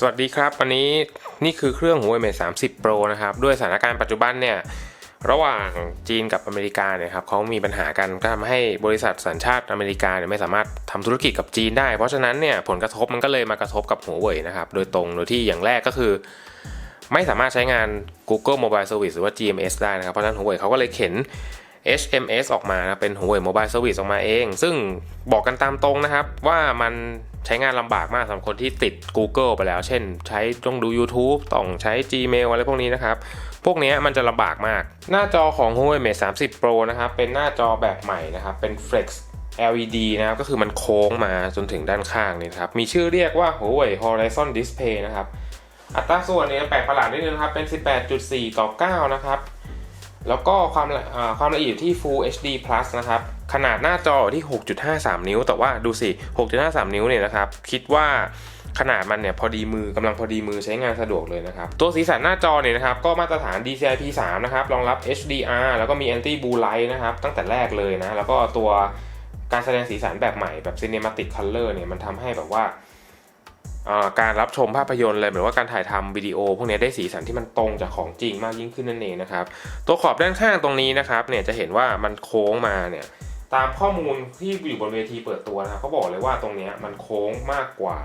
สวัสดีครับ วันนี้นี่คือเครื่อง Huawei Mate 30 Pro นะครับ ด้วยสถานการณ์ปัจจุบันเนี่ย ระหว่างจีนกับอเมริกาเนี่ยครับเขามีปัญหากันก็ทำให้บริษัทสัญชาติอเมริกาเนี่ยไม่สามารถทำธุรกิจกับจีนได้ เพราะฉะนั้นเนี่ยผลกระทบมันก็เลยมากระทบกับ Huawei นะครับ โดยตรงโดยที่อย่างแรกก็คือ ไม่สามารถใช้งาน Google Mobile Service หรือว่า GMS ได้นะครับ เพราะฉะนั้น Huawei เขาก็เลยเข็น HMS ออกมานะเป็น Huawei Mobile Service ออกมาเอง ซึ่งบอกกันตามตรงนะครับว่ามัน ใช้งานลำบากมากสำหรับคนที่ติด Google ไปแล้ว เช่น ใช้ต้องดู YouTube ต้องใช้ Gmail อะไรพวกนี้นะครับ พวกนี้มันจะลำบากมาก หน้าจอของ Huawei Mate 30 Pro นะครับ เป็นหน้าจอแบบใหม่นะครับ เป็น Flex LED นะครับก็คือมันโค้งมาจนถึงด้านข้างนี่ครับ มีชื่อเรียกว่า Huawei Horizon Display นะครับ อัตราส่วนเนี่ยแปลกประหลาดนิดนึงนะครับ เป็น 18.4 ต่อ 9 นะครับ แล้วก็ความละอ่าความละเอียดที่ Full HD Plus นะครับ ขนาดหน้าจอที่ 6.53 นิ้ว แต่ว่าดูสิ 6.53 นิ้วเนี่ยนะครับ คิดว่าขนาดมันเนี่ยพอดีมือกำลังพอดีมือใช้งานสะดวกเลยนะครับ ตัวสีสันหน้าจอเนี่ยนะครับ ก็มาตรฐาน DCI P3 นะครับ รองรับ HDR แล้วก็มี Anti Blue Light นะครับ ตั้งแต่แรกเลยนะ แล้วก็ตัวการแสดงสีสันแบบใหม่แบบ Cinematic Color เนี่ยมันทำให้แบบว่าอ่าการรับชมภาพยนตร์เลยหรือว่าการถ่ายทำวิดีโอ พวกนี้ได้สีสันที่มันตรงจากของจริงมากยิ่งขึ้นนั่นเองนะครับ ตัวขอบด้านข้างตรงนี้นะครับเนี่ยจะเห็นว่ามันโค้งมาเนี่ย ตามข้อมูลที่อยู่บนเวทีเปิดตัวนะครับเขาบอกเลยว่าตรงนี้มันโค้งมากกว่า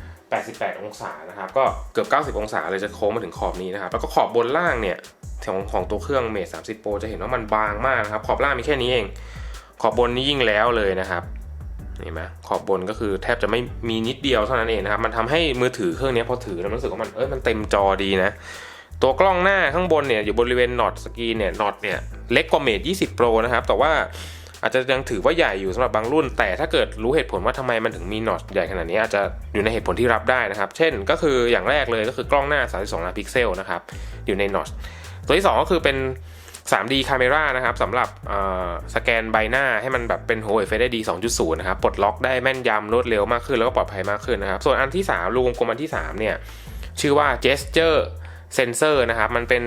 88 องศานะครับ ก็เกือบ 90 องศาเลยจะโค้งมาถึงขอบนี้นะครับ แล้วก็ขอบบนล่างเนี่ยของของตัวเครื่อง Mate 30 Pro จะเห็นว่ามันบางมากนะครับ ขอบล่างมีแค่นี้เอง ขอบบนนี่ยิ่งแล้วเลยนะครับเห็นไหมขอบบนก็คือแทบจะไม่มีนิดเดียวเท่านั้นเองนะครับ มันทำให้มือถือเครื่องนี้พอถือแล้วมันรู้สึกว่ามันเอ้ยมันเต็มจอดีนะ ตัวกล้องหน้าข้างบนเนี่ยอยู่บริเวณน็อตสกรีเนี่ยน็อตเนี่ยเล็กกว่าเมท20 Pro นะครับ แต่ว่าอาจจะยังถือว่าใหญ่อยู่สำหรับบางรุ่น แต่ถ้าเกิดรู้เหตุผลว่าทำไมมันถึงมีน็อตใหญ่ขนาดนี้อาจจะอยู่ในเหตุผลที่รับได้นะครับ เช่นก็คืออย่างแรกเลยก็คือกล้องหน้า 32 ล้านพิกเซลนะครับอยู่ในน็อตตัวที่สองก็คือเป็น 3D Camera นะครับสำหรับสแกนใบหน้าให้มันแบบเป็น Huawei Face ID 2.0 นะครับปลดล็อกได้แม่นยำรวดเร็วมากขึ้นแล้วก็ปลอดภัยมากขึ้นนะครับ ส่วนอันที่3รูกลมอันที่ 3 เนี่ย ชื่อว่า Gesture Sensor นะครับมันเป็น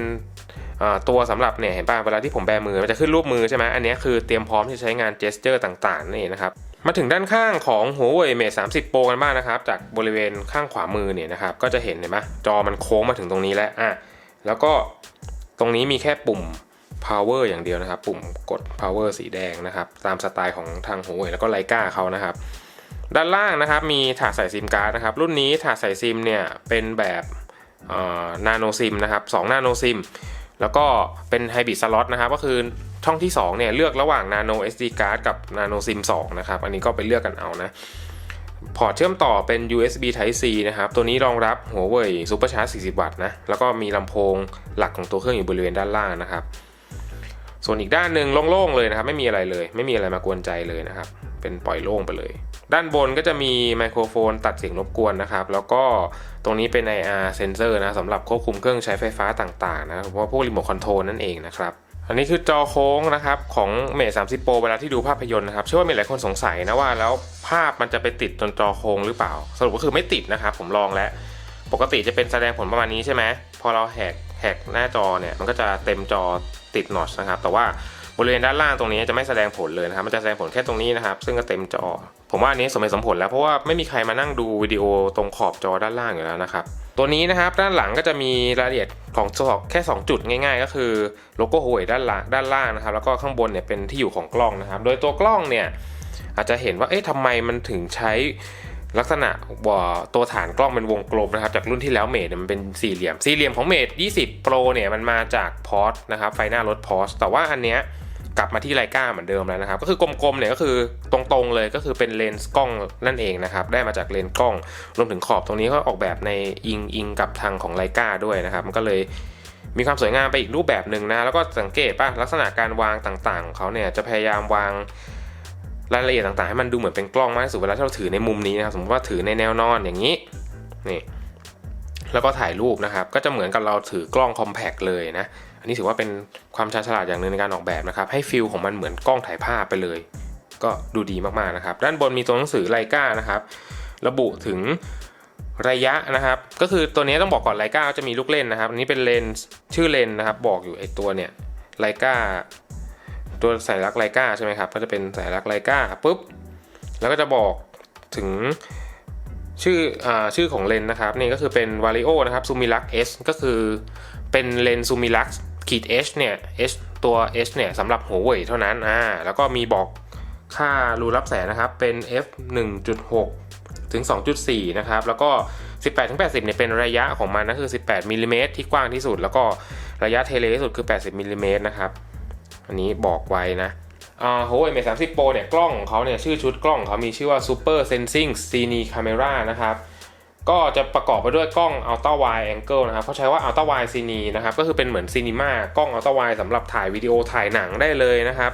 ตัวสำหรับเนี่ยเห็นป่ะเวลาที่ผมแบมือมันจะขึ้นรูปมือใช่ไหมอันนี้คือเตรียมพร้อมที่จะใช้งาน Gesture ต่างๆนั่นเองนะครับมาถึงด้านข้างของ Huawei Mate 30 Pro กันบ้างนะครับ จากบริเวณข้างขวามือเนี่ยนะครับก็จะเห็นเห็นไหมจอมันโค้งมาถึงตรงนี้แล้วอะแล้วก็ตรงนี้มีแค่ปุ่ม power อย่างเดียวนะครับ ปุ่มกด power สีแดงนะครับ ตามสไตล์ของทาง Huawei แล้วก็ไลกาเขานะครับ ด้านล่างนะครับมีถาดใส่ซิมการ์ดนะครับ รุ่นนี้ถาดใส่ซิมเนี่ยเป็นแบบ นาโนซิมนะครับ2นาโนซิมแล้วก็เป็นไฮบริดสล็อตนะครับก็คือช่องที่2เนี่ยเลือกระหว่าง Nano SD card กับ Nano SIM 2นะครับอันนี้ก็ไปเลือกกันเอานะพอร์ตเชื่อมต่อเป็น USB Type C นะครับ ตัวนี้รองรับ Huawei Supercharge 40 วัตต์นะ แล้วก็มีลำโพงหลักของตัวเครื่องอยู่บริเวณด้านล่างนะครับ ส่วนอีกด้านหนึ่งโล่งๆเลยนะครับ ไม่มีอะไรเลย ไม่มีอะไรมากวนใจเลยนะครับ เป็นปล่อยโล่งไปเลย ด้านบนก็จะมีไมโครโฟนตัดเสียงรบกวนนะครับ แล้วก็ตรงนี้เป็น IR sensor นะสำหรับควบคุมเครื่องใช้ไฟฟ้าต่างๆนะเพราะพวกรีโมทคอนโทรลนั่นเองนะครับอันนี้คือจอโค้งนะครับของ Mate 30 Pro เวลาที่ดูภาพยนตร์นะครับเชื่อว่ามีหลายคนสงสัยนะว่าแล้วภาพมันจะไปติดจนจอโค้งหรือเปล่า สรุปก็คือไม่ติดนะครับผมลองแล้ว ปกติจะเป็นแสดงผลประมาณนี้ใช่ไหมพอเราแหกแหกหน้าจอเนี่ยมันก็จะเต็มจอติดนอชนะครับแต่ว่า บริเวณด้านล่างตรงนี้จะไม่แสดงผลเลยนะครับ มันจะแสดงผลแค่ตรงนี้นะครับ ซึ่งก็เต็มจอ ผมว่าอันนี้สมเหตุสมผลแล้วเพราะว่าไม่มีใครมานั่งดูวิดีโอตรงขอบจอด้านล่างอยู่แล้วนะครับ ตัวนี้นะครับด้านหลังก็จะมีรายละเอียดของจอแค่ 2 จุดง่าย ๆ ก็คือโลโก้ Huawei ด้านล่างด้านล่างนะครับ แล้วก็ข้างบนเนี่ยเป็นที่อยู่ของกล้องนะครับ โดยตัวกล้องเนี่ยอาจจะเห็นว่าเอ๊ะทำไมมันถึงใช้ลักษณะว่าตัวฐานกล้องเป็นวงกลมนะครับจากรุ่นที่แล้วเมทมันเป็นสี่เหลี่ยม สี่เหลี่ยมของเมท20 Pro เนี่ยมันมาจากพอร์ตนะครับไฟหน้ารถพอร์ตแต่ว่าอันเนี้ย กลับมาที่ไลกาเหมือนเดิมแล้วนะครับ ก็คือกลมๆเนี่ยก็คือตรงๆเลยก็คือเป็นเลนส์กล้องนั่นเองนะครับ ได้มาจากเลนส์กล้อง รวมถึงขอบตรงนี้ก็ออกแบบในอิงอิงกับทางของไลกาด้วยนะครับ มันก็เลยมีความสวยงามไปอีกรูปแบบหนึ่งนะ แล้วก็สังเกตป่ะลักษณะการวางต่างๆของเขาเนี่ยจะพยายามวางรายละเอียดต่างๆให้มันดูเหมือนเป็นกล้องมากที่สุดเวลาที่เราถือในมุมนี้นะครับสมมติว่าถือในแนวนอนอย่างนี้นี่แล้วก็ถ่ายรูปนะครับ ก็จะเหมือนกับเราถือกล้องคอมแพกเลยนะ อันนี้ถือว่าเป็นความชาญฉลาดอย่างหนึ่งในการออกแบบนะครับ ให้ฟิลของมันเหมือนกล้องถ่ายภาพไปเลย ก็ดูดีมากๆนะครับ ด้านบนมีตัวหนังสือไลกานะครับ ระบุถึงระยะนะครับ ก็คือตัวนี้ต้องบอกก่อนไลกาจะมีลูกเล่นนะครับ อันนี้เป็นเลนส์ชื่อเลนส์นะครับ บอกอยู่ไอตัวเนี่ยไลกาตัวสัญลักษณ์ไลกาใช่ไหมครับ ก็จะเป็นสัญลักษณ์ไลกาปุ๊บ แล้วก็จะบอกถึงชื่ออชื่อของเลนนะครับนี่ก็คือเป็น Vario นะครับ Sumilac S ก็คือเป็นเลนส์ Sumilac ขีด H เนี่ย H ตัว H เนี่ยสำหรับหัวเว่ยเท่านั้นอ่าแล้วก็มีบอกค่ารูรับแสงนะครับ เป็น f 1.6 ถึง 2.4 นะครับ แล้วก็ 18ถึง80เนี่ยเป็นระยะของมันนะคือ 18มิลลิเมตรที่กว้างที่สุด แล้วก็ระยะเทเลที่สุดคือ 80มิลลิเมตรนะครับ อันนี้บอกไว้นะอ่า Huawei Mate 30 Pro เนี่ยกล้องของเขาเนี่ยชื่อชุดกล้องเขามีชื่อว่า Super Sensing Cine Camera นะครับ ก็จะประกอบไปด้วยกล้อง Ultra Wide Angle นะครับเขาใช้ว่า Ultra Wide Cine นะครับ ก็คือเป็นเหมือนซีนีมากล้อง Ultra Wide สำหรับถ่ายวิดีโอถ่ายหนังได้เลยนะครับ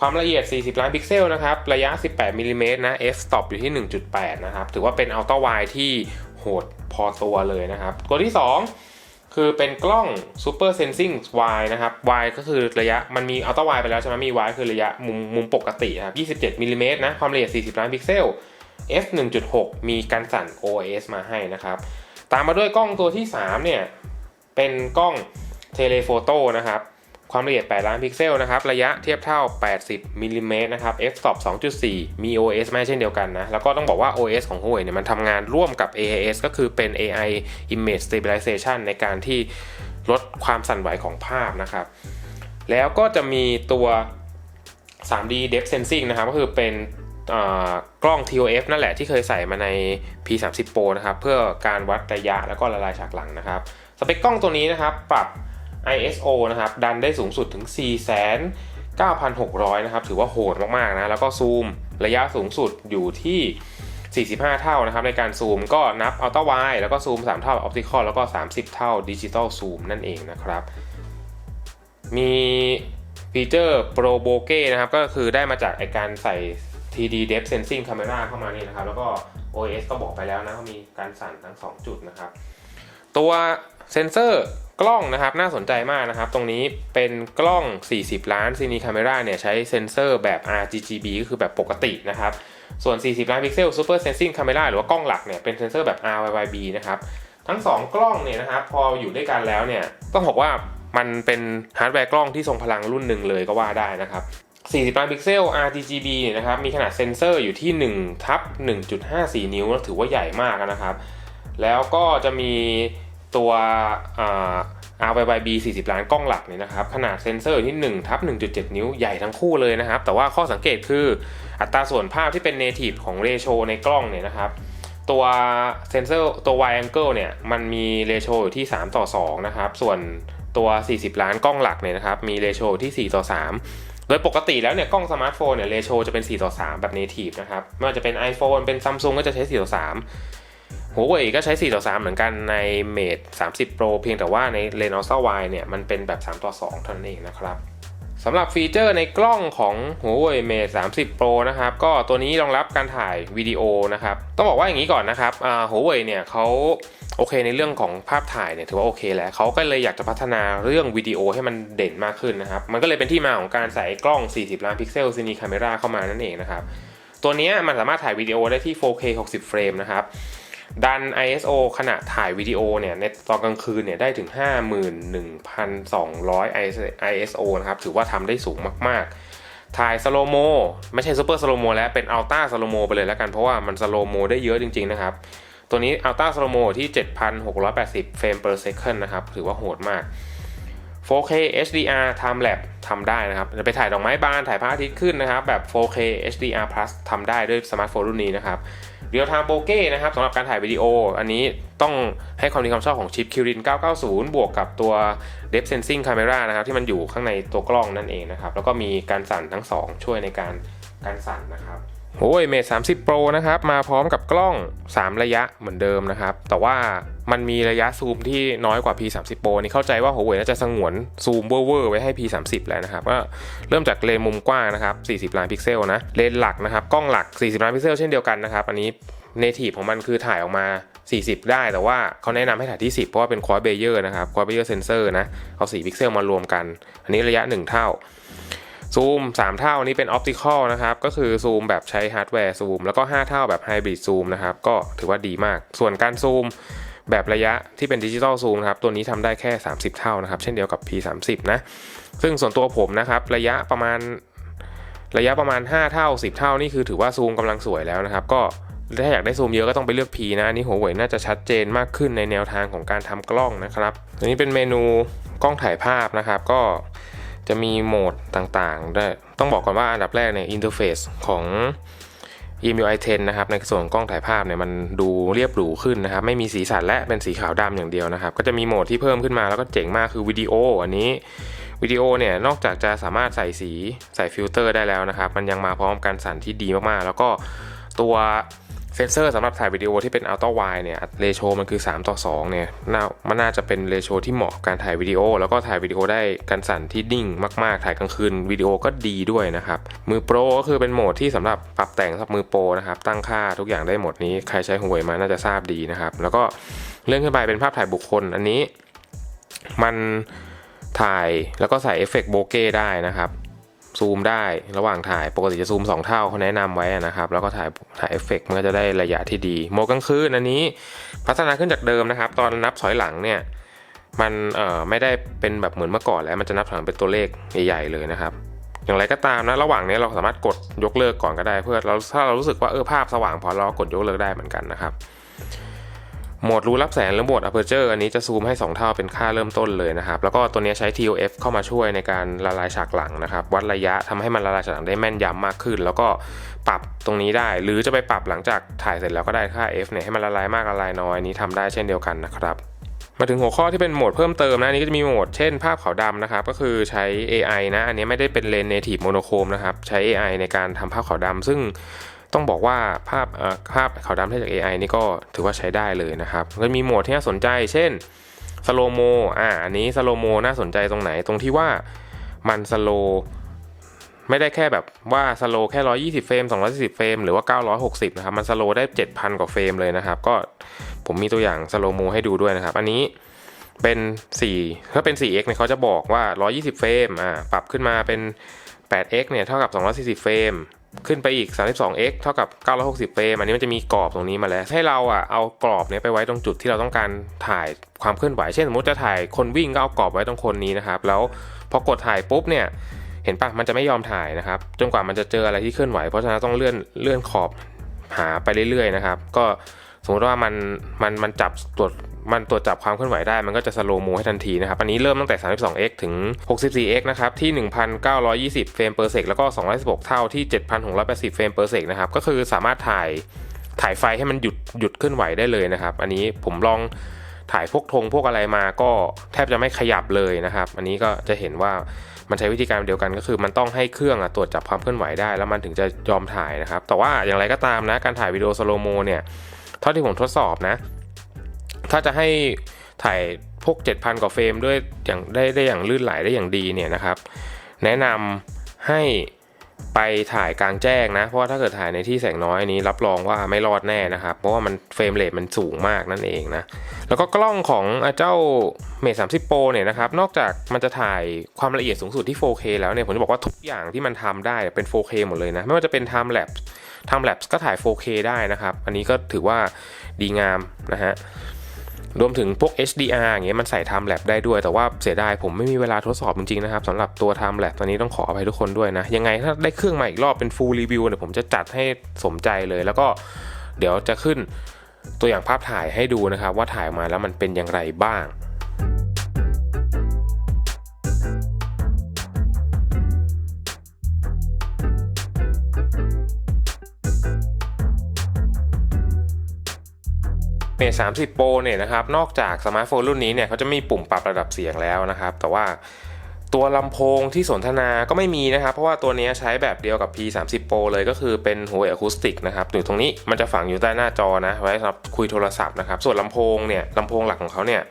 ความละเอียด 40 ล้านพิกเซลนะครับ ระยะ 18มิลลิเมตรนะ f stop อยู่ที่ 1.8 นะครับ ถือว่าเป็น Ultra Wide ที่โหดพอตัวเลยนะครับ ตัวที่ 2 คือเป็นกล้อง Super Sensing Wide นะครับ Wide ก็คือระยะมันมี Ultra Wide ไปแล้วใช่ไหมมี Wide คือระยะมุมมุมปกติครับ27มิลลิเมตรนะความละเอียด 40 ล้านพิกเซล f 1.6 มีการสั่น OIS มาให้นะครับ ตามมาด้วยกล้องตัวที่ 3 เนี่ย เป็นกล้องเทเลโฟโต้นะครับ ความละเอียด 8 ล้านพิกเซลนะครับ ระยะเทียบเท่า 80มิลลิเมตรนะครับ f stop 2.4 มี OS มาให้เช่นเดียวกันนะ แล้วก็ต้องบอกว่า OS ของ Huawei เนี่ยมันทำงานร่วมกับ AIS ก็คือเป็น AI Image Stabilization ในการที่ลดความสั่นไหวของภาพนะครับ แล้วก็จะมีตัว 3D Depth Sensing นะครับ ก็คือเป็น กล้อง TOF นั่นแหละที่เคยใส่มาใน P30 Pro นะครับเพื่อการวัดระยะแล้วก็ละลายฉากหลังนะครับ สเปคกล้องตัวนี้นะครับปรับ ISO นะครับดันได้สูงสุดถึง4,9600 นะครับ ถือว่าโหดมาก ๆ นะ แล้วก็ซูมระยะสูงสุดอยู่ที่ 45 เท่านะครับ ในการซูมก็นับอัลตร้าไวแล้วก็ซูม 3 เท่าออปติคอลแล้วก็ 30 เท่าดิจิตอลซูมนั่นเองนะครับ มีฟีเจอร์ Pro Bokeh นะครับ ก็คือได้มาจากไอการใส่ 3D Depth Sensing Camera เข้ามานี่นะครับ แล้วก็ OS ก็บอกไปแล้วนะว่ามีการสั่นทั้ง 2 จุดนะครับ ตัวเซนเซอร์กล้องนะครับน่าสนใจมากนะครับ ตรงนี้เป็นกล้อง 40 ล้านซีนีคาเมราเนี่ยใช้เซนเซอร์แบบ RGB ก็คือแบบปกตินะครับ ส่วน 40 ล้านพิกเซล Super Sensing Camera หรือว่ากล้องหลักเนี่ยเป็นเซนเซอร์แบบ RYYB นะครับ ทั้ง 2 กล้องเนี่ยนะครับพออยู่ด้วยกันแล้วเนี่ยต้องบอกว่ามันเป็นฮาร์ดแวร์กล้องที่ทรงพลังรุ่นหนึ่งเลยก็ว่าได้นะครับ 40ล้านพิกเซล RGB เนี่ยนะครับ มีขนาดเซนเซอร์อยู่ที่1ทับ1.54 นิ้ว ถือว่าใหญ่มากนะครับ แล้วก็จะมีตัวอ่า RYYB 40ล้านกล้องหลักเนี่ยนะครับ ขนาดเซนเซอร์ที่1ทับ1.7 นิ้วใหญ่ทั้งคู่เลยนะครับ แต่ว่าข้อสังเกตคืออัตราส่วนภาพที่เป็น native ของเรโชในกล้องเนี่ยนะครับ ตัวเซนเซอร์ตัว wide angle เนี่ยมันมีเรโชอยู่ที่ 3 ต่อ 2 นะครับ ส่วนตัว 40 ล้านกล้องหลักเนี่ยนะครับ มีเรโชที่ 4 ต่อ 3 โดยปกติแล้วเนี่ยกล้องสมาร์ทโฟนเนี่ยเรโชจะเป็น 4 ต่อ 3 แบบเนทีฟนะครับ ไม่ว่าจะเป็น iPhone เป็น Samsung ก็จะใช้ 4 ต่อ 3 หัวเว่ยก็ใช้ 4 ต่อ 3 เหมือนกันใน Mate 30 Pro เพียงแต่ว่าในเลนส์ Ultra Wide เนี่ยมันเป็นแบบ 3 ต่อ 2 เท่านั้นเองนะครับ สำหรับฟีเจอร์ในกล้องของหัวเว่ย Mate 30 Pro นะครับ ก็ตัวนี้รองรับการถ่ายวิดีโอนะครับ ต้องบอกว่าอย่างนี้ก่อนนะครับหัวเว่ยเนี่ยเขาโอเคในเรื่องของภาพถ่ายเนี่ยถือว่าโอเคแล้วเขาก็เลยอยากจะพัฒนาเรื่องวิดีโอให้มันเด่นมากขึ้นนะครับ มันก็เลยเป็นที่มาของการใส่กล้อง 40 ล้านพิกเซลซีนีคาเมราเข้ามานั่นเองนะครับ ตัวนี้มันสามารถถ่ายวิดีโอได้ที่ 4K 60 เฟรมนะครับ ดัน ISO ขณะถ่ายวิดีโอเนี่ยในตอนกลางคืนเนี่ยได้ถึง 51,200 ISO นะครับ ถือว่าทำได้สูงมาก ๆ ถ่ายสโลโมไม่ใช่ซูเปอร์สโลโมแล้วเป็นอัลต้าสโลโมไปเลยแล้วกัน เพราะว่ามันสโลโมได้เยอะจริง ๆ นะครับ ตัวนี้อัลต้าสโลโมที่ 7,680 เฟรม per second นะครับ ถือว่าโหดมาก 4K HDR Time Lapse ทำได้นะครับ จะไปถ่ายดอกไม้บานถ่ายพระอาทิตย์ขึ้นนะครับ แบบ 4K HDR Plus ทำได้ด้วยสมาร์ทโฟนรุ่นนี้นะครับ เรียลไทม์โบเก้นะครับสำหรับการถ่ายวิดีโอ อันนี้ต้องให้ความดีความชอบของชิปคิริน990 บวกกับตัว Depth Sensing Camera นะครับที่มันอยู่ข้างในตัวกล้องนั่นเองนะครับแล้วก็มีการสั่นทั้ง 2 ช่วยในการการสั่นนะครับโอ้ยเมท30 Pro นะครับมาพร้อมกับกล้อง 3 ระยะเหมือนเดิมนะครับแต่ว่า มันมีระยะซูมที่น้อยกว่า P30 Pro นี่เข้าใจว่า Huawei น่าจะสงวนซูมเวอร์ไว้ให้ P30 แล้วนะครับ ก็เริ่มจากเลนมุมกว้างนะครับ 40 ล้านพิกเซลนะ เลนหลักนะครับ กล้องหลัก 40 ล้านพิกเซลเช่นเดียวกันนะครับ อันนี้ native ของมันคือถ่ายออกมา 40 ได้ แต่ว่าเขาแนะนำให้ถ่ายที่ 10 เพราะว่าเป็น quad Bayer นะครับ quad Bayer sensor นะ เอา4พิกเซลมารวมกัน อันนี้ระยะ 1 เท่า ซูม 3 เท่านี้เป็นออปติคอลนะครับ ก็คือซูมแบบใช้ฮาร์ดแวร์ซูม แล้วก็ 5 เท่าแบบไฮบริดซูมนะครับ ก็ถือว่าดีมาก ส่วนการซูม แบบระยะที่เป็นดิจิตอลซูมนะครับตัวนี้ทำได้แค่ 30 เท่านะครับ เช่นเดียวกับ P30 นะซึ่งส่วนตัวผมนะครับระยะประมาณระยะประมาณ 5 เท่า 10 เท่านี่คือถือว่าซูมกำลังสวยแล้วนะครับ ก็ถ้าอยากได้ซูมเยอะก็ต้องไปเลือก P นะอันนี้หัวเว่ยน่าจะชัดเจนมากขึ้นในแนวทางของการทำกล้องนะครับอันนี้เป็นเมนูกล้องถ่ายภาพนะครับ ก็จะมีโหมดต่างๆได้ต้องบอกก่อนว่าอันดับแรกเนี่ยอินเทอร์เฟซของ EMUI 10นะครับในส่วนของกล้องถ่ายภาพเนี่ยมันดูเรียบหรูขึ้นนะครับไม่มีสีสันและเป็นสีขาวดำอย่างเดียวนะครับก็จะมีโหมดที่เพิ่มขึ้นมาแล้วก็เจ๋งมากคือวิดีโออันนี้วิดีโอเนี่ยนอกจากจะสามารถใส่สีใส่ฟิลเตอร์ได้แล้วนะครับมันยังมาพร้อมกันสั่นที่ดีมากๆ แล้วก็ตัว เซนเซอร์สำหรับถ่ายวิดีโอที่เป็นอัลตร้าไวเนี่ยเรโชมันคือ 3 ต่อ 2 เนี่ยน่ามันน่าจะเป็นเรโชที่เหมาะกับการถ่ายวิดีโอ แล้วก็ถ่ายวิดีโอได้การสั่นที่นิ่งมาก ๆ ถ่ายกลางคืนวิดีโอก็ดีด้วยนะครับ มือโปรก็คือเป็นโหมดที่สำหรับปรับแต่งสำหรับมือโปรนะครับตั้งค่าทุกอย่างได้หมดนี้ใครใช้หัวเว่ยมาน่าจะทราบดีนะครับ แล้วก็เลื่อนขึ้นไปเป็นภาพถ่ายบุคคลอันนี้ มันถ่ายแล้วก็ใส่เอฟเฟกต์โบเก้ได้นะครับ ซูมได้ระหว่างถ่ายปกติจะซูม 2 เท่าเขาแนะนำไว้นะครับ แล้วก็ถ่ายถ่ายเอฟเฟกต์มันก็จะได้ระยะที่ดีโหมดกลางคืนอันนี้ พัฒนาขึ้นจากเดิมนะครับ ตอนนับถอยหลังเนี่ยมันเอ่อไม่ได้เป็นแบบเหมือนเมื่อก่อนแล้วมันจะนับถอยหลังเป็นตัวเลขใหญ่ๆเลยนะครับ อย่างไรก็ตามนะระหว่างนี้เราสามารถกดยกเลิกก่อนก็ได้ เพื่อเราถ้าเรารู้สึกว่าเออภาพสว่างพอเรากดยกเลิกได้เหมือนกันนะครับ โหมดรูรับแสงหรือโหมด aperture อันนี้จะซูมให้ 2 เท่าเป็นค่าเริ่มต้นเลยนะครับ แล้วก็ตัวนี้ใช้ TOF เข้ามาช่วยในการละลายฉากหลังนะครับ วัดระยะทำให้มันละลายฉากหลังได้แม่นยำมากขึ้น แล้วก็ปรับตรงนี้ได้ หรือจะไปปรับหลังจากถ่ายเสร็จแล้วก็ได้ค่า F เนี่ยให้มันละลายมากละลายน้อยอันนี้ทำได้เช่นเดียวกันนะครับมาถึงหัวข้อที่เป็นโหมดเพิ่มเติมนะนี้ก็จะมีโหมดเช่นภาพขาวดำนะครับ ก็คือใช้ AI นะ อันนี้ไม่ได้เป็นเลน native monochrome นะครับ ใช้ AI ในการทำภาพขาวดำซึ่ง ต้องบอกว่าภาพเอ่อภาพขาวดำที่จาก AI นี่ก็ถือว่าใช้ได้เลยนะครับก็มีโหมดที่น่าสนใจ เช่นสโลโมอ่าอันนี้สโลโมน่าสนใจตรงไหนตรงที่ว่ามันสโลไม่ได้แค่แบบว่าสโลแค่ 120 เฟรม 240 เฟรม หรือว่า 960 นะครับ มันสโลได้ 7,000 กว่าเฟรมเลยนะครับ ก็ผมมีตัวอย่างสโลโมให้ดูด้วยนะครับ อันนี้เป็น 4 ถ้าเป็น 4x เนี่ยเขาจะบอกว่า 120 เฟรม อ่า ปรับขึ้นมาเป็น 8x เนี่ยเท่ากับ 240 เฟรม ขึ้นไปอีก 32x เท่ากับ 960 เฟรม อันนี้มันจะมีกรอบตรงนี้มาแล้ว ให้เราอะเอากรอบเนี้ยไปไว้ตรงจุดที่เราต้องการถ่ายความเคลื่อนไหว เช่นสมมติจะถ่ายคนวิ่งก็เอากรอบไว้ตรงคนนี้นะครับ แล้วพอกดถ่ายปุ๊บเนี่ย เห็นปะมันจะไม่ยอมถ่ายนะครับ จนกว่ามันจะเจออะไรที่เคลื่อนไหว เพราะฉะนั้นต้องเลื่อนเลื่อนขอบหาไปเรื่อยๆนะครับ ก็สมมติว่ามันมันมันจับตรวจ มันตรวจจับความเคลื่อนไหวได้มันก็จะสโลโมให้ทันทีนะครับ อันนี้เริ่มตั้งแต่ 32x ถึง 64x นะครับ ที่ 1920 เฟรมเปอร์เซกแล้วก็ 216 เท่าที่ 7680 เฟรมเปอร์เซกนะครับ ก็คือสามารถถ่ายถ่ายไฟให้มันหยุดหยุดเคลื่อนไหวได้เลยนะครับ อันนี้ผมลองถ่ายพวกธงพวกอะไรมาก็แทบจะไม่ขยับเลยนะครับ อันนี้ก็จะเห็นว่ามันใช้วิธีการเดียวกันก็คือมันต้องให้เครื่องอะตรวจจับความเคลื่อนไหวได้ แล้วมันถึงจะยอมถ่ายนะครับ แต่ว่าอย่างไรก็ตามนะการถ่ายวิดีโอสโลโมเนี่ยเท่าที่ผมทดสอบนะ ถ้าจะให้ถ่ายพวก 7,000 กว่าเฟรมด้วยอย่างได้ได้อย่างลื่นไหลได้อย่างดีเนี่ยนะครับ แนะนำให้ไปถ่ายกลางแจ้งนะ เพราะว่าถ้าเกิดถ่ายในที่แสงน้อยนี้รับรองว่าไม่รอดแน่นะครับ เพราะว่ามันเฟรมเรทมันสูงมากนั่นเองนะ แล้วก็กล้องของเจ้าเมท30 Pro เนี่ยนะครับ นอกจากมันจะถ่ายความละเอียดสูงสุดที่ 4K แล้วเนี่ย ผมจะบอกว่าทุกอย่างที่มันทำได้เป็น 4K หมดเลยนะ ไม่ว่าจะเป็น time lapse time lapse ก็ถ่าย 4K ได้นะครับ อันนี้ก็ถือว่าดีงามนะฮะ รวมถึงพวก HDR อย่างเงี้ยมันใส่ time lapse ได้ด้วย แต่ว่าเสียดายผมไม่มีเวลาทดสอบจริงๆนะครับสำหรับตัว time lapse ตอนนี้ต้องขออภัยทุกคนด้วยนะ ยังไงถ้าได้เครื่องใหม่อีกรอบเป็น full review เนี่ยผมจะจัดให้สมใจเลย แล้วก็เดี๋ยวจะขึ้นตัวอย่างภาพถ่ายให้ดูนะครับว่าถ่ายมาแล้วมันเป็นอย่างไรบ้าง เมท30 Pro เนี่ยนะครับนอกจากสมาร์ทโฟนรุ่นนี้เนี่ยเขาจะมีปุ่มปรับระดับเสียงแล้วนะครับ แต่ว่าตัวลำโพงที่สนทนาก็ไม่มีนะครับ เพราะว่าตัวนี้ใช้แบบเดียวกับ P30 Pro เลยก็คือเป็นหัวอะคูสติกนะครับอยู่ตรงนี้มันจะฝังอยู่ใต้หน้าจอนะ ไว้สำหรับคุยโทรศัพท์นะครับ ส่วนลำโพงเนี่ยลำโพงหลักของเขาเนี่ย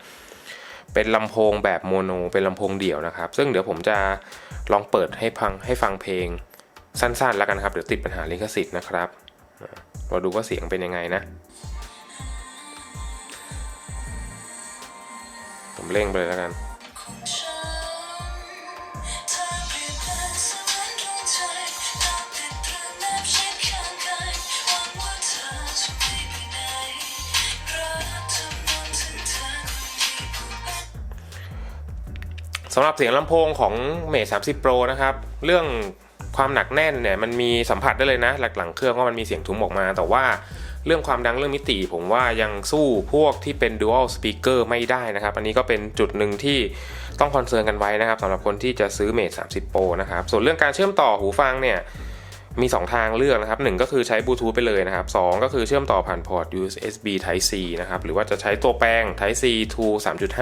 เป็นลำโพงแบบโมโน เป็นลำโพงเดี่ยวนะครับ ซึ่งเดี๋ยวผมจะลองเปิดให้ฟังให้ฟังเพลงสั้นๆ แล้วกันครับ เดี๋ยวติดปัญหาลิขสิทธิ์นะครับ เราดูว่าเสียงเป็นยังไงนะ ผมเร่งไปเลยแล้วกัน สำหรับเสียงลำโพงของเมท30 Pro นะครับ เรื่องความหนักแน่นเนี่ยมันมีสัมผัสได้เลยนะ หลังเครื่องว่ามันมีเสียงทุ้มออกมา แต่ว่า เรื่องความดังเรื่องมิติ ผมว่ายังสู้พวกที่เป็น dual speaker ไม่ได้นะครับ อันนี้ก็เป็นจุดหนึ่งที่ต้องคอนเซิร์นกันไว้นะครับสำหรับคนที่จะซื้อ Mate 30 Pro นะครับ ส่วนเรื่องการเชื่อมต่อหูฟังเนี่ยมี 2 ทางเลือกนะครับหนึ่งก็คือใช้บลูทูธไปเลยนะครับสองก็คือเชื่อมต่อผ่านพอร์ต USB Type C นะครับ หรือว่าจะใช้ตัวแปลง Type C to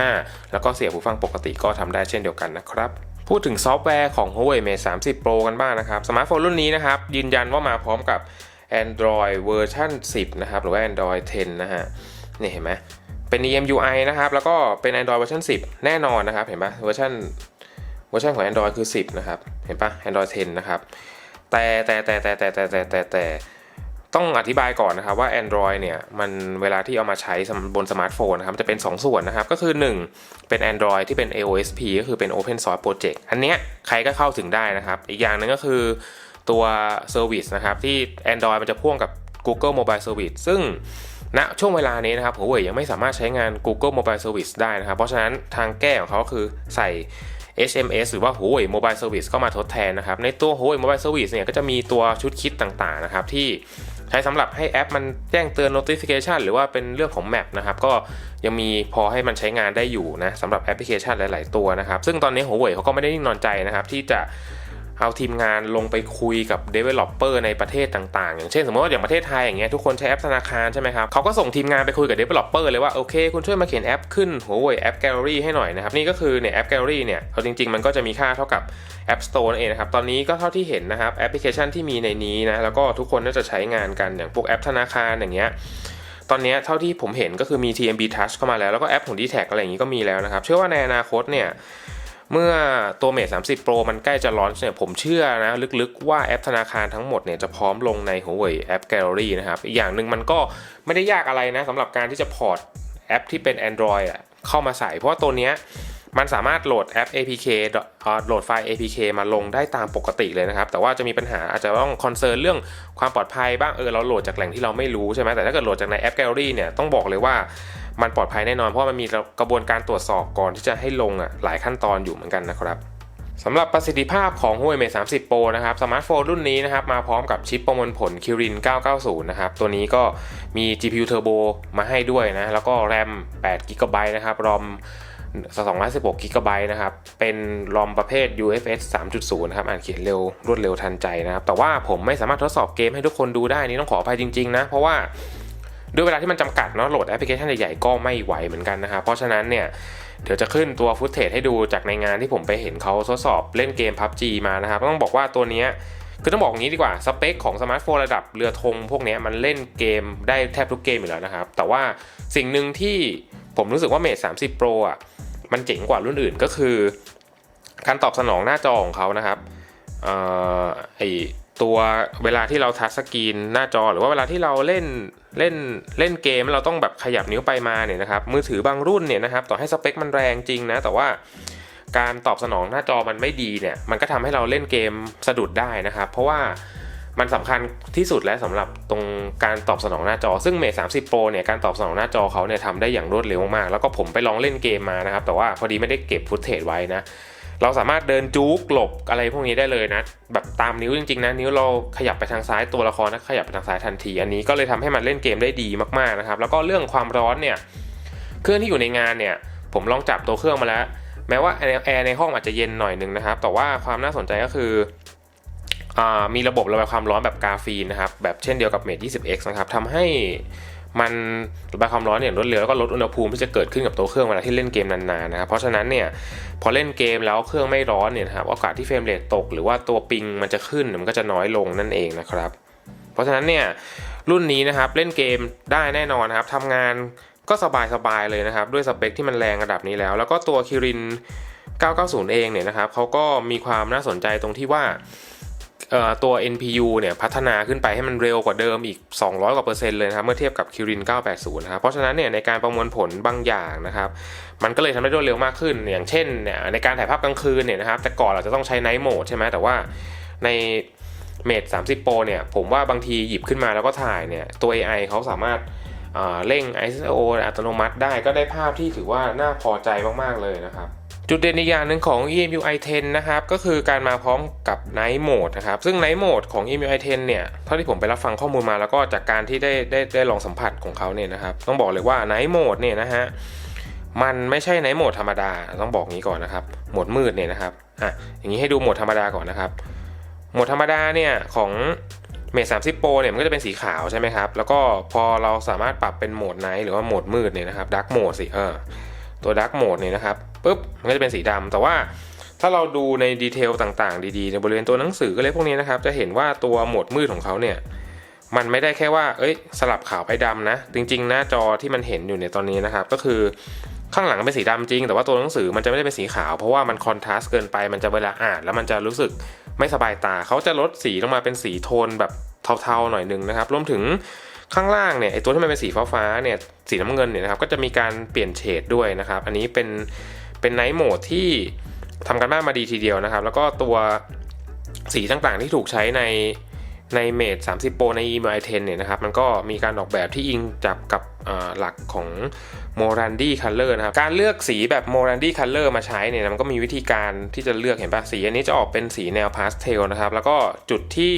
3.5 แล้วก็เสียบหูฟังปกติก็ทำได้เช่นเดียวกันนะครับ พูดถึงซอฟต์แวร์ของ Huawei Mate 30 Pro กันบ้างนะครับ สมาร์ทโฟนรุ่นนี้นะครับ ยืนยันว่ามาพร้อมกับ Android เวอร์ชัน10 นะครับ หรือว่า Android 10 นะฮะ นี่เห็นไหมเป็น EMUI นะครับ แล้วก็เป็น Android เวอร์ชัน10 แน่นอนนะครับ เห็นปะเวอร์ชันเวอร์ชันของ Android คือ 10 นะครับ เห็นปะ Android 10 นะครับแต่แต่แต่แต่แต่แต่แต่แต่แต่ต้องอธิบายก่อนนะครับว่า Android เนี่ยมันเวลาที่เอามาใช้บนสมาร์ทโฟนนะครับจะเป็น 2 ส่วนนะครับ ก็คือ 1 เป็น Android ที่เป็น AOSP ก็คือเป็น Open Source Project อันเนี้ยใครก็เข้าถึงได้นะครับ อีกอย่างหนึ่งก็คือ ตัว Service นะครับ ที่ Android มันจะพ่วงกับ Google Mobile Service ซึ่งณช่วงเวลานี้นะครับ Huawei ยังไม่สามารถใช้งาน Google Mobile Service ได้นะครับ เพราะฉะนั้นทางแก้ของเขาก็คือใส่ HMS หรือว่า Huawei Mobile Service เข้ามาทดแทนนะครับ ในตัว Huawei Mobile Service เนี่ยก็จะมีตัวชุดคิดต่างๆนะครับที่ใช้สำหรับให้แอปมันแจ้งเตือน notification หรือว่าเป็นเรื่องของ Map นะครับก็ยังมีพอให้มันใช้งานได้อยู่นะสำหรับแอปพลิเคชันหลาย ๆ ตัวนะครับ ซึ่งตอนนี้ Huawei เขาก็ไม่ได้นิ่งนอนใจนะครับที่จะ เอาทีมงานลงไปคุยกับ Developer ในประเทศต่างๆ อย่างเช่น สมมติว่าอย่างประเทศไทยอย่างเงี้ยทุกคนใช้แอปธนาคารใช่ไหมครับเขาก็ส่งทีมงานไปคุยกับ Developer เลยว่าโอเคคุณช่วยมาเขียนแอปขึ้น Huawei App Gallery ให้หน่อยนะครับนี่ก็คือเนี่ยแอป Gallery เนี่ยเอาจริง ๆ มันก็จะมีค่าเท่ากับ App Store นั่นเองนะครับตอนนี้ก็เท่าที่เห็นนะครับแอปพลิเคชันที่มีในนี้นะแล้วก็ทุกคนน่าจะใช้งานกันอย่างพวกแอปธนาคารอย่างเงี้ยตอนนี้เท่าที่ผมเห็นก็คือมี TMB Touch เข้ามาแล้วแล้วก็แอปของ d t แทอะไรอย่างนี้ก็มีแล้วนะครับเชื่อว่าในอนาคตเนี่ย เมื่อตัว Mate 30 Pro มันใกล้จะลอนเนี่ยผมเชื่อนะ ลึกๆว่าแอปธนาคารทั้งหมดเนี่ยจะพร้อมลงใน Huawei App Gallery นะครับ อีกอย่างหนึ่งมันก็ไม่ได้ยากอะไรนะสำหรับการที่จะพอร์ตแอปที่เป็น Android เข้ามาใส่ เพราะว่าตัวเนี้ยมันสามารถโหลดแอป APK โหลดไฟล์ APK มาลงได้ตามปกติเลยนะครับ แต่ว่าจะมีปัญหาอาจจะต้องคอนเซิร์นเรื่องความปลอดภัยบ้าง เออ เราโหลดจากแหล่งที่เราไม่รู้ใช่ไหมแต่ถ้าเกิดโหลดจากในแอป Gallery เนี่ย ต้องบอกเลยว่า มันปลอดภัยแน่นอนเพราะมันมีกระบวนการตรวจสอบก่อนที่จะให้ลงอะหลายขั้นตอนอยู่เหมือนกันนะครับสำหรับประสิทธิภาพของ Huawei Mate 30 Pro นะครับสมาร์ทโฟนรุ่นนี้นะครับมาพร้อมกับชิปประมวลผล Kirin 990 นะครับตัวนี้ก็มี GPU Turbo มาให้ด้วยนะ แล้วก็ RAM 8 GB นะครับ ROM 216 GB นะครับ เป็นรอมประเภท UFS 3.0 นะครับ อ่านเขียนเร็วรวดเร็วทันใจนะครับ แต่ว่าผมไม่สามารถทดสอบเกมให้ทุกคนดูได้นี่ต้องขออภัยจริง ๆ นะ เพราะว่า ด้วยเวลาที่มันจำกัดเนาะโหลดแอปพลิเคชันใหญ่ๆก็ไม่ไหวเหมือนกันนะครับเพราะฉะนั้นเนี่ยเดี๋ยวจะขึ้นตัวฟุตเทจให้ดูจากในงานที่ผมไปเห็นเขาทดสอบเล่นเกม PUBG มานะครับต้องบอกว่าตัวนี้คือต้องบอกอย่างนี้ดีกว่าสเปคของสมาร์ทโฟนระดับเรือธงพวกนี้มันเล่นเกมได้แทบทุกเกมอยู่แล้วนะครับ แต่ว่าสิ่งหนึ่งที่ผมรู้สึกว่า Mate 30 Pro อะมันเจ๋งกว่ารุ่นอื่นก็คือ การตอบสนองหน้าจอของเขานะครับเอ่อไอ ตัวเวลาที่เราทัชสกรีนหน้าจอ หรือว่าเวลาที่เราเล่นเล่นเล่นเกมเราต้องแบบขยับนิ้วไปมาเนี่ยนะครับมือถือบางรุ่นเนี่ยนะครับต่อให้สเปคมันแรงจริงนะแต่ว่าการตอบสนองหน้าจอมันไม่ดีเนี่ยมันก็ทำให้เราเล่นเกมสะดุดได้นะครับ เพราะว่ามันสำคัญที่สุดและสำหรับตรงการตอบสนองหน้าจอ ซึ่ง Mate 30 Pro เนี่ยการตอบสนองหน้าจอเขาเนี่ยทำได้อย่างรวดเร็วมากแล้วก็ผมไปลองเล่นเกมมานะครับแต่ว่าพอดีไม่ได้เก็บฟุตเทจไว้นะ เราสามารถเดินจุกหลบอะไรพวกนี้ได้เลยนะ แบบตามนิ้วจริงๆนะนิ้วเราขยับไปทางซ้ายตัวละครนะขยับไปทางซ้ายทันที อันนี้ก็เลยทำให้มันเล่นเกมได้ดีมากๆนะครับ แล้วก็เรื่องความร้อนเนี่ยเครื่องที่อยู่ในงานเนี่ยผมลองจับตัวเครื่องมาแล้ว แม้ว่าแอร์ในห้องอาจจะเย็นหน่อยนึงนะครับ แต่ว่าความน่าสนใจก็คืออมีระบบระบายความร้อนแบบกาฟีนนะครับแบบเช่นเดียวกับ Mate 20X นะครับทำให้ มันระบายความร้อนเนี่ยรวดเร็วแล้วก็ลดอุณหภูมิที่จะเกิดขึ้นกับตัวเครื่องเวลาที่เล่นเกมนานๆนะครับเพราะฉะนั้นเนี่ยพอเล่นเกมแล้วเครื่องไม่ร้อนเนี่ยครับโอกาสที่เฟรมเรทตก หรือว่าตัวปิงมันจะขึ้นมันก็จะน้อยลงนั่นเองนะครับ เพราะฉะนั้นเนี่ยรุ่นนี้นะครับเล่นเกมได้แน่นอนครับทำงานก็สบายๆเลยนะครับ ด้วยสเปคที่มันแรงระดับนี้แล้ว แล้วก็ตัวคิริน990 เองเนี่ยนะครับเขาก็มีความน่าสนใจตรงที่ว่า ตัว NPU เนี่ยพัฒนาขึ้นไปให้มันเร็วกว่าเดิมอีก 200 กว่าเปอร์เซ็นต์เลยนะครับ เมื่อเทียบกับ Kirin 980 นะครับ เพราะฉะนั้นเนี่ยในการประมวลผลบางอย่างนะครับ มันก็เลยทำให้รวดเร็วมากขึ้น อย่างเช่นเนี่ยในการถ่ายภาพกลางคืนเนี่ยนะครับ แต่ก่อนเราจะต้องใช้ Night Mode ใช่ไหมแต่ว่าใน Mate 30 Pro เนี่ย ผมว่าบางทีหยิบขึ้นมาแล้วก็ถ่ายเนี่ยตัว AI เขาสามารถเร่ง ISO อัตโนมัติได้ก็ได้ภาพที่ถือว่าน่าพอใจมากๆเลยนะครับ จุดเด่นอีกอย่างหนึ่งของ EMUI 10 นะครับ ก็คือการมาพร้อมกับ Night Mode นะครับ ซึ่ง Night Mode ของ EMUI 10 เนี่ย เท่าที่ผมไปรับฟังข้อมูลมาแล้วก็จากการที่ได้ได้ได้ลองสัมผัสของเขาเนี่ยนะครับ ต้องบอกเลยว่า Night Mode เนี่ยนะฮะ มันไม่ใช่ Night Mode ธรรมดา ต้องบอกงี้ก่อนนะครับ โหมดมืดเนี่ยนะครับ อะ อย่างนี้ให้ดูโหมดธรรมดาก่อนนะครับ โหมดธรรมดาเนี่ยของเมท30 Pro เนี่ยมันก็จะเป็นสีขาวใช่ไหมครับ แล้วก็พอเราสามารถปรับเป็นโหมดไนท์หรือว่าโหมดมืดเนี่ยนะครับดักโหมดสิเออ ตัวดักโหมดเนี่ยนะครับปุ๊บมันก็จะเป็นสีดำแต่ว่าถ้าเราดูในดีเทลต่างๆ ดีๆ ในบริเวณตัวหนังสือก็เลยพวกนี้นะครับ จะเห็นว่าตัวโหมดมืดของเขาเนี่ยมันไม่ได้แค่ว่า เอ้ย สลับขาวไปดำนะ จริง ๆ หน้าจอที่มันเห็นอยู่ในตอนนี้นะครับ ก็คือข้างหลังเป็นสีดำจริง แต่ว่าตัวหนังสือมันจะไม่ได้เป็นสีขาว เพราะว่ามันคอนทราสต์เกินไป มันจะเวลาอ่าน แล้วมันจะรู้สึกไม่สบายตา เขาจะลดสีลงมาเป็นสีโทนแบบเทาๆหน่อยหนึงนะครับ รวมถึง ข้างล่างเนี่ยไอตัวที่มันเป็นสีฟ้าๆเนี่ยสีน้ำเงินเนี่ยนะครับก็จะมีการเปลี่ยนเฉดด้วยนะครับ อันนี้เป็นเป็นไนท์โหมดที่ทำกันบ้านมาดีทีเดียวนะครับ แล้วก็ตัวสีต่างๆที่ถูกใช้ในในเมด30 Pro ใน EMI 10เนี่ยนะครับ มันก็มีการออกแบบที่อิงจับกับหลักของ Morandi Color นะครับ การเลือกสีแบบ Morandi Color มาใช้เนี่ยมันก็มีวิธีการที่จะเลือกเห็นปะสีอันนี้จะออกเป็นสีแนวพาสเทลนะครับ แล้วก็จุดที่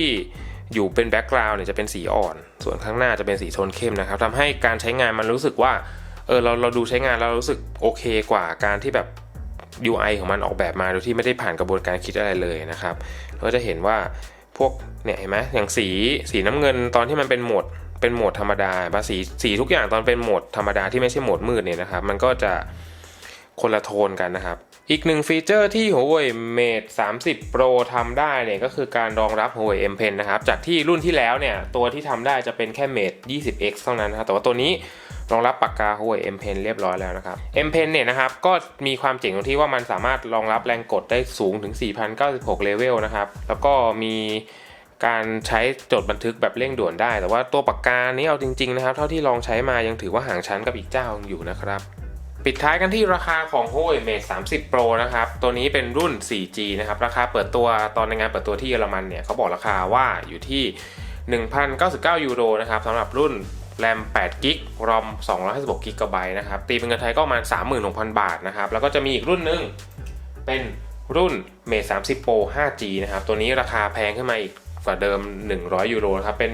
อยู่เป็นแบ็กกราวน์เนี่ยจะเป็นสีอ่อน ส่วนข้างหน้าจะเป็นสีโทนเข้มนะครับทำให้การใช้งานมันรู้สึกว่าเออเราเราดูใช้งานเรารู้สึกโอเคกว่าการที่แบบ UI ของมันออกแบบมาโดยที่ไม่ได้ผ่านกระบวนการคิดอะไรเลยนะครับเราจะเห็นว่าพวกเนี่ยเห็นไหมอย่างสีสีน้ำเงินตอนที่มันเป็นโหมดเป็นโหมดธรรมดาปะสีสีทุกอย่างตอนเป็นโหมดธรรมดาที่ไม่ใช่โหมดมืดเนี่ยนะครับ มันก็จะคนละโทนกันนะครับ อีกหนึ่งฟีเจอร์ที่ Huawei Mate 30 Pro ทำได้เนี่ยก็คือการรองรับ Huawei M Pen นะครับ จากที่รุ่นที่แล้วเนี่ย ตัวที่ทำได้จะเป็นแค่ Mate 20X เท่านั้นนะครับ แต่ว่าตัวนี้รองรับปากกา Huawei M Pen เรียบร้อยแล้วนะครับ M Pen เนี่ยนะครับ ก็มีความเจ๋งตรงที่ว่ามันสามารถรองรับแรงกดได้สูงถึง 4,096เลเวลนะครับ แล้วก็มีการใช้จดบันทึกแบบเร่งด่วนได้ แต่ว่าตัวปากกานี้เอาจริงๆนะครับ เท่าที่ลองใช้มายังถือว่าห่างชั้นกับอีกเจ้าอยู่นะครับ ปิดท้ายกันที่ราคาของ Huawei Mate 30 Pro นะครับ ตัวนี้เป็นรุ่น 4G นะครับ ราคาเปิดตัวตอนในงานเปิดตัวที่เยอรมันเนี่ยเขาบอกราคาว่าอยู่ที่ 1,099 ยูโรนะครับสำหรับรุ่นแรม8กิกรอม256กิกะไบต์นะครับ ตีเป็นเงินไทยก็ประมาณ 36,000 บาทนะครับ แล้วก็จะมีอีกรุ่นหนึ่งเป็นรุ่น Mate 30 Pro 5G นะครับ ตัวนี้ราคาแพงขึ้นมาอีกกว่าเดิม 100 ยูโรนะครับเป็น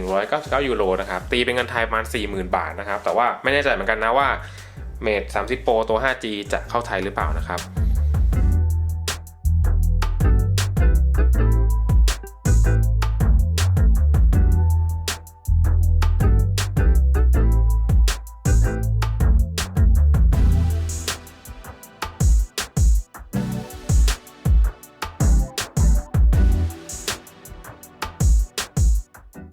1,199 ยูโรนะครับ ตีเป็นเงินไทยประมาณ 40,000 บาทนะครับ แต่ว่าไม่แน่ใจเหมือนกันนะว่า Mate 30 Pro ตัว 5G จะเข้าไทยหรือเปล่านะครับ